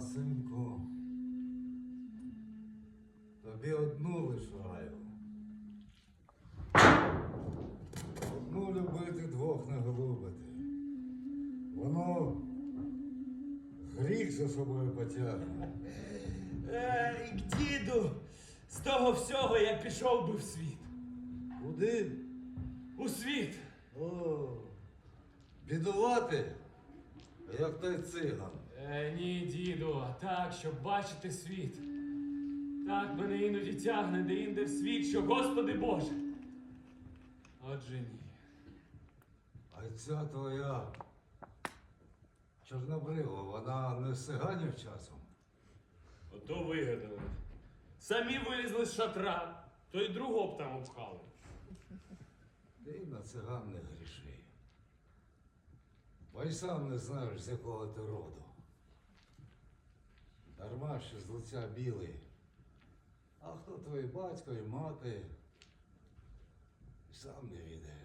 Синку, тобі одну лишаю. Одну любити, двох не голубити. Воно гріх за собою потягне. Ей, діду, з того всього я пішов би в світ. Куди? У світ. О, бідувати, як той циган. Е, ні, діду, а так, щоб бачити світ. Так мене іноді тягне де-інде в світ, що Господи Боже. Отже ні. А ця твоя чорнобрива, вона не з циганів часом. Ото вигадали. Самі вилізли з шатра, то й другого б там обхали. Ти на циган не гріши. Бо й сам не знаєш, з якого ти роду. Що з лиця білий. А хто твій батько і мати, сам не відаєш.